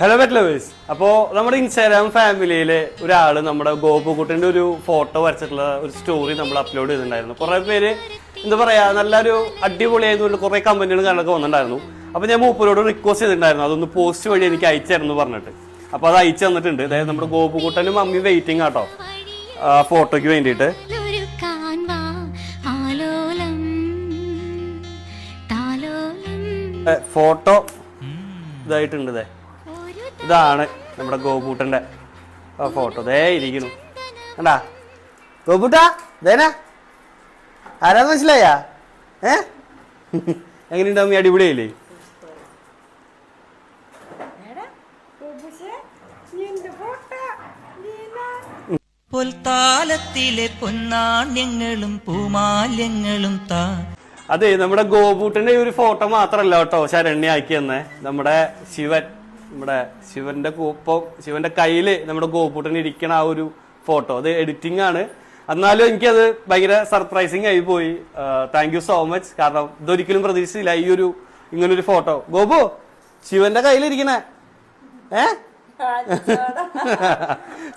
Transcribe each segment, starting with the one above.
Hello pet lovers അപ്പോൾ നമ്മുടെ Instagram ഫാമിലിയിലെ ഒരാൾ നമ്മുടെ ഗോപുകുട്ടിന്റെ ഒരു ഫോട്ടോ വരച്ചിട്ടുള്ള ഒരു സ്റ്റോറി നമ്മൾ അപ്ലോഡ് ചെയ്തിട്ടുണ്ടായിരുന്നു. കുറേ പേര് എന്താ പറയാ നല്ലൊരു അടിപൊളിയായതുകൊണ്ട് കുറേ കമ്പനികൾ കാര്യങ്ങളൊക്കെ വന്നിട്ടുണ്ടായിരുന്നു. അപ്പോൾ ഞാൻ മൂപ്പരോട് റിക്വസ്റ്റ് ചെയ്തിട്ടുണ്ടായിരുന്നു അതൊന്ന് പോസ്റ്റ് വഴി എനിക്ക് അയച്ചായിരുന്നു പറഞ്ഞിട്ട്. അപ്പോൾ അത് അയച്ചു തന്നിട്ടുണ്ട്. അതായത് നമ്മുടെ ഗോപുക്കുട്ടനും മമ്മി വെയിറ്റിംഗ് ആട്ടോ ഫോട്ടോയ്ക്ക് വേണ്ടിയിട്ട്. ഫോട്ടോ ഇതായിട്ടുണ്ട് ഇതാണ് നമ്മുടെ ഗോപൂട്ടന്റെ ഫോട്ടോ ദേ ഇരിക്കുന്നു. കണ്ടാ? ഗോപൂട്ട ദേനാ ആരാന്ന് മനസ്സിലായാ? ഏ? എങ്ങനെയുണ്ടാവും ഈ അടിപൊളിയല്ലേ പൊൽത്താലത്തിലെ പൊന്നാണ്യങ്ങളും പൂമാല്യങ്ങളും താ. അതെ നമ്മുടെ ഗോപൂട്ടന്റെ ഒരു ഫോട്ടോ മാത്രല്ല കേട്ടോ ശരണ്യാക്കി തന്നെ നമ്മുടെ ശിവൻ. നമ്മുടെ ശിവന്റെ ഒപ്പം ശിവന്റെ കയ്യിൽ നമ്മുടെ ഗോപൂട്ടൻ ഇരിക്കണ ആ ഒരു ഫോട്ടോ. അത് എഡിറ്റിംഗ് ആണ്. എന്നാലും എനിക്കത് ഭയങ്കര സർപ്രൈസിങ് ആയി പോയി. താങ്ക് യു സോ മച്ച് കാരണം ഇതൊരിക്കലും പ്രതീക്ഷിച്ചില്ല ഈ ഒരു ഇങ്ങനൊരു ഫോട്ടോ. ഗോപു ശിവന്റെ കയ്യിലിരിക്കണേ. ഏ?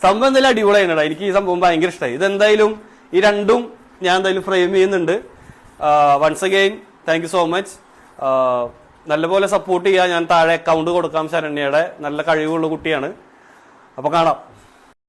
സംഭവം എന്തായാലും അടിപൊളിയാണ് എനിക്ക് ഈ സംഭവം ഭയങ്കര ഇഷ്ടമായി ഇതെന്തായാലും ഈ രണ്ടും ഞാൻ എന്തായാലും ഫ്രെയിം ചെയ്യുന്നുണ്ട്. Once again thank you so much നല്ലപോലെ സപ്പോർട്ട് ചെയ്യാം ഞാൻ താഴെ അക്കൗണ്ട് കൊടുക്കാം ശരണ്യയുടെ. നല്ല കഴിവുള്ള കുട്ടിയാണ്. അപ്പൊ കാണാം.